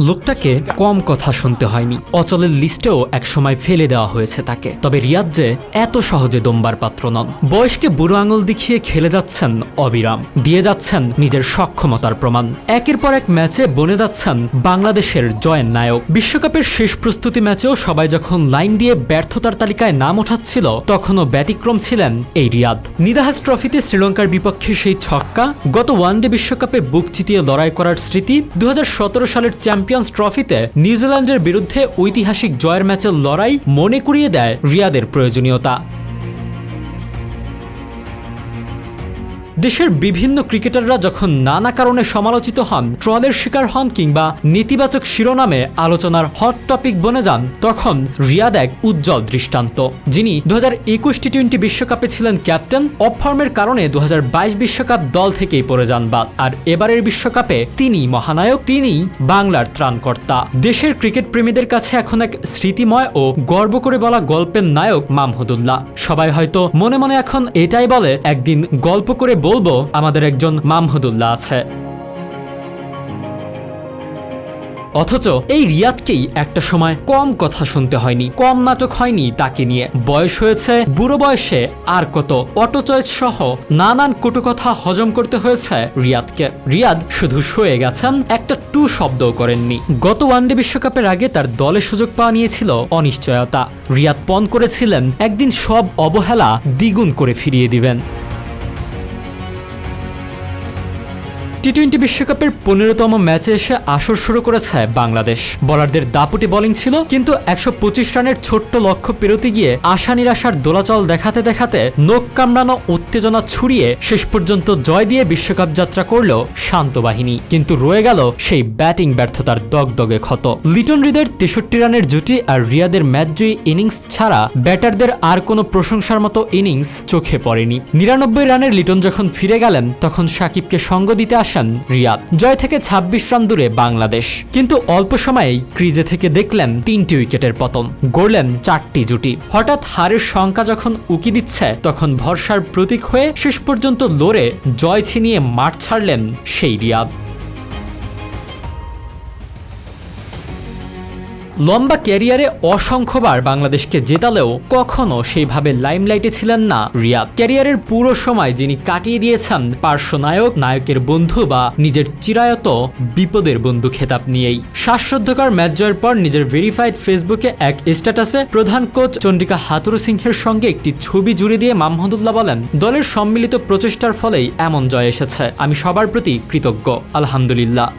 লোকটাকে কম কথা শুনতে হয়নি। অচলের লিস্টেও একসময় ফেলে দেওয়া হয়েছে তাকে। তবে রিয়াদ যে এত সহজে দম্বার পাত্র নন। বয়সকে বুড়ো আঙুল দেখিয়ে খেলে যাচ্ছেন অবিরাম। দিয়ে যাচ্ছেন নিজের সক্ষমতার প্রমাণ। একের পর এক ম্যাচে বনে যাচ্ছেন বাংলাদেশের জয়ের নায়ক। বিশ্বকাপের শেষ প্রস্তুতি ম্যাচেও সবাই যখন লাইন দিয়ে ব্যর্থতার তালিকায় নাম ওঠাচ্ছিল, তখনও ব্যতিক্রম ছিলেন এই রিয়াদ। নিদাহাস ট্রফিতে শ্রীলঙ্কার বিপক্ষে সেই ছক্কা গত ওয়ানডে বিশ্বকাপে বুক চিতিয়ে লড়াই করার স্মৃতি দু হাজার সতেরো সালের চ্যাম্পিয়ন্স ট্রফিতে নিউজিল্যান্ডের বিরুদ্ধে ঐতিহাসিক জয়ের ম্যাচের লড়াই মনে করিয়ে দেয় রিয়াদের প্রয়োজনীয়তা। দেশের বিভিন্ন ক্রিকেটাররা যখন নানা কারণে সমালোচিত হন, ট্রলের শিকার হন কিংবা নেতিবাচক শিরোনামে আলোচনার হট টপিক বনে যান, তখন রিয়াদ এক উজ্জ্বল দৃষ্টান্ত। যিনি দু হাজার একুশ টি টোয়েন্টি বিশ্বকাপে ছিলেন ক্যাপ্টেন, অফ ফর্মের কারণে দু বিশ্বকাপ দল থেকেই পড়ে যান বাদ। আর এবারের বিশ্বকাপে তিনি মহানায়ক, তিনি বাংলার ত্রাণকর্তা। দেশের ক্রিকেট প্রেমীদের কাছে এখন এক স্মৃতিময় ও গর্ব করে বলা গল্পের নায়ক মামহুদুল্লাহ। সবাই হয়তো মনে মনে এখন এটাই বলে, একদিন গল্প করে বলব, আমাদের একজন মামহুদুল্লাহ আছে। অথচ এই রিয়াদকেই একটা সময় কম কথা শুনতে হয়নি, কম নাটক হয়নি তাকে নিয়ে। বয়স হয়েছে, বুড়ো বয়সে আর কত। অটোচয়েস সহ নানান কটু কথা হজম করতে হয়েছে রিয়াদকে। রিয়াদ শুধু শুয়ে গেছেন, একটা টু শব্দও করেননি। গত ওয়ানডে বিশ্বকাপের আগে তার দলে সুযোগ পাওয়া নিয়েছিল অনিশ্চয়তা। রিয়াদ পণ করেছিলেন, একদিন সব অবহেলা দ্বিগুণ করে ফিরিয়ে দিবেন। টি টোয়েন্টি বিশ্বকাপের পনেরোতম ম্যাচে এসে আসর শুরু করেছে বাংলাদেশ। বলারদের দাপুটে বোলিং ছিল, কিন্তু একশো পঁচিশ রানের ছোট্ট লক্ষ্য পেরোতে গিয়ে আশা নিরাশার দোলাচল দেখাতে দেখাতে নোক কামড়ানো উত্তেজনা ছুড়িয়ে শেষ পর্যন্ত জয় দিয়ে বিশ্বকাপ যাত্রা করল শান্ত বাহিনী। কিন্তু রয়ে গেল সেই ব্যাটিং ব্যর্থতার দগদগে ক্ষত। লিটন হৃদয়ের তেষট্টি রানের জুটি আর রিয়াদের ম্যাচজয়ী ইনিংস ছাড়া ব্যাটারদের আর কোনো প্রশংসার মতো ইনিংস চোখে পড়েনি। নিরানব্বই রানের লিটন যখন ফিরে গেলেন, তখন সাকিবকে সঙ্গ দিতে আসেন রিয়াদ। জয় থেকে ২৬ রান দূরে বাংলাদেশ। কিন্তু অল্প সময়েই ক্রিজে থেকে দেখলেন তিনটি উইকেটের পতন। গড়লেন চারটি জুটি। হঠাৎ হারের সংখ্যা যখন উকি দিচ্ছে, তখন ভরসার প্রতীক হয়ে শেষ পর্যন্ত লড়ে জয় ছিনিয়ে মাঠ ছাড়লেন সেই রিয়াদ। লম্বা ক্যারিয়ারে অসংখ্যবার বাংলাদেশকে জেতালেও কখনো সেইভাবে লাইমলাইটে ছিলেন না রিয়াদ। ক্যারিয়ারের পুরো সময় যিনি কাটিয়ে দিয়েছেন পার্শ্বনায়ক নায়কের বন্ধু বা নিজের চিরায়ত বিপদের বন্ধু খেতাব নিয়েই। শ্বাসরুদ্ধকর ম্যাচ জয়ের পর নিজের ভেরিফাইড ফেসবুকে এক স্ট্যাটাসে প্রধান কোচ চন্ডিকা হাতুরু সিংহের সঙ্গে একটি ছবি জুড়ে দিয়ে মাহমুদুল্লাহ বলেন, দলের সম্মিলিত প্রচেষ্টার ফলেই এমন জয় এসেছে। আমি সবার প্রতি কৃতজ্ঞ। আলহামদুলিল্লাহ।